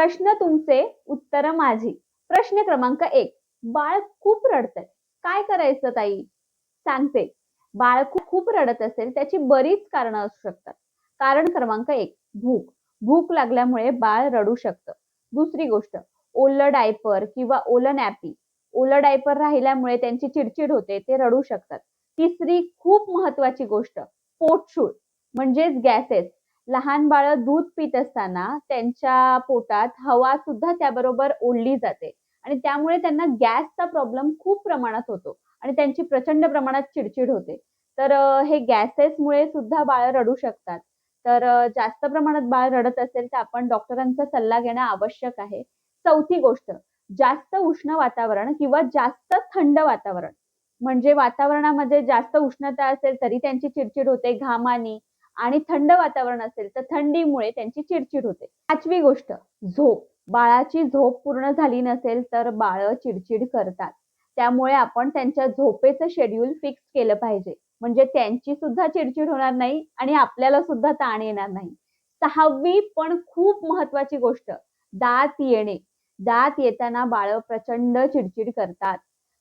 प्रश्न तुमचे उत्तर माझी. प्रश्न क्रमांक एक. बाळ खूप रडतंय. काय करायचं ताई? सांगते. बाळ खूप खूप रडत असेल त्याची बरीच कारणं असू शकतात. कारण क्रमांक एक भूक. भूक लागल्यामुळे बाळ रडू शकतं. दुसरी गोष्ट ओलं डायपर किंवा ओलं नॅपी. ओलं डायपर राहिल्यामुळे त्यांची चिडचिड होते ते रडू शकतात. तिसरी खूप महत्वाची गोष्ट पोटशूळ म्हणजेच गॅसेस. लहान बाळ दूध पित असताना त्यांच्या पोटात हवा सुद्धा त्याबरोबर ओढली जाते. आणि त्यामुळे त्यांना गॅसचा प्रॉब्लेम खूप प्रमाणात होतो आणि त्यांची प्रचंड प्रमाणात चिडचिड होते. तर हे गॅसेसमुळे सुद्धा बाळ रडू शकतात. तर जास्त प्रमाणात बाळ रडत असेल तर आपण डॉक्टरांचा सल्ला घेणं आवश्यक आहे. चौथी गोष्ट जास्त उष्ण वातावरण किंवा जास्त थंड वातावरण. म्हणजे वातावरणामध्ये जास्त उष्णता असेल तरी त्यांची चिडचिड होते घामानी आणि थंड वातावरण असेल तर थंडीमुळे त्यांची चिडचिड होते. पाचवी गोष्ट झोप. बाळाची झोप पूर्ण झाली नसेल तर बाळ चिडचिड करतात. त्यामुळे आपण त्यांच्या झोपेचं शेड्यूल फिक्स केलं पाहिजे. म्हणजे त्यांची सुद्धा चिडचिड होणार नाही आणि आपल्याला सुद्धा ताण येणार नाही. सहावी पण खूप महत्वाची गोष्ट दात येणे. दात येताना बाळ प्रचंड चिडचिड करतात.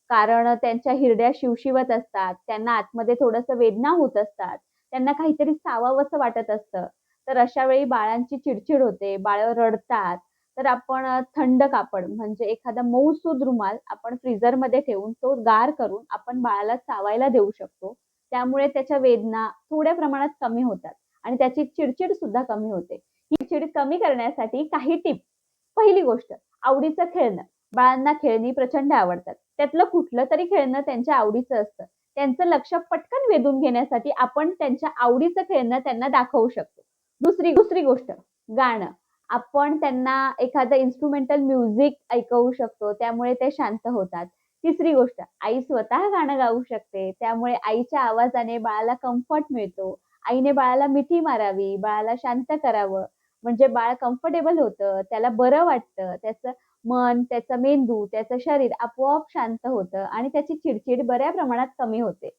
कारण त्यांच्या हिरड्या शिवशिवत असतात. त्यांना आतमध्ये थोडंसं वेदना होत असतात. त्यांना काहीतरी चावावंसं वाटत असतं. तर अशा वेळी बाळांची चिडचिड होते बाळ रडतात. तर आपण थंड कापड म्हणजे एखादा मऊसूद रुमाल आपण फ्रीझरमध्ये ठेवून तो गार करून आपण बाळाला चावायला देऊ शकतो. त्यामुळे त्याच्या वेदना थोड्या प्रमाणात कमी होतात आणि त्याची चिडचिड सुद्धा कमी होते. ही चिड कमी करण्यासाठी काही टिप पहिली गोष्ट आवडीचं खेळणं. बाळांना खेळणी प्रचंड आवडतात. त्यातलं कुठलं तरी खेळणं त्यांच्या आवडीचं असतं. त्यांचं लक्ष पटकन वेधून घेण्यासाठी आपण त्यांच्या आवडीचं खेळणं त्यांना दाखवू शकतो. दुसरी दुसरी गोष्ट गाणं. आपण त्यांना एखादं इन्स्ट्रुमेंटल म्युझिक ऐकवू शकतो त्यामुळे ते शांत होतात. तिसरी गोष्ट आई स्वतः गाणं गाऊ शकते त्यामुळे आईच्या आवाजाने बाळाला कम्फर्ट मिळतो. आईने बाळाला मिठी मारावी बाळाला शांत करावं. म्हणजे बाळ कम्फर्टेबल होतं त्याला बरं वाटतं त्याचं मन त्याचं मेंदू त्याचं शरीर आपोआप शांत होतं आणि त्याची चिडचिड बऱ्या प्रमाणात कमी होते.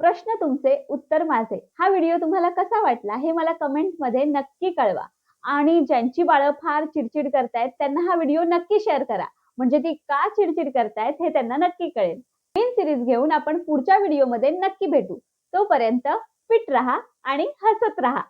प्रश्न तुमचे उत्तर माझे. हा व्हिडिओ तुम्हाला कसा वाटला हे मला कमेंटमध्ये नक्की कळवा. आणि ज्यांची बाळं फार चिडचिड करतायत त्यांना हा व्हिडिओ नक्की शेअर करा. म्हणजे ती का चिडचिड करतायत हे त्यांना नक्की कळेल. मेन सिरीज घेऊन आपण पुढच्या व्हिडिओमध्ये नक्की भेटू. तोपर्यंत फिट राहा आणि हसत राहा.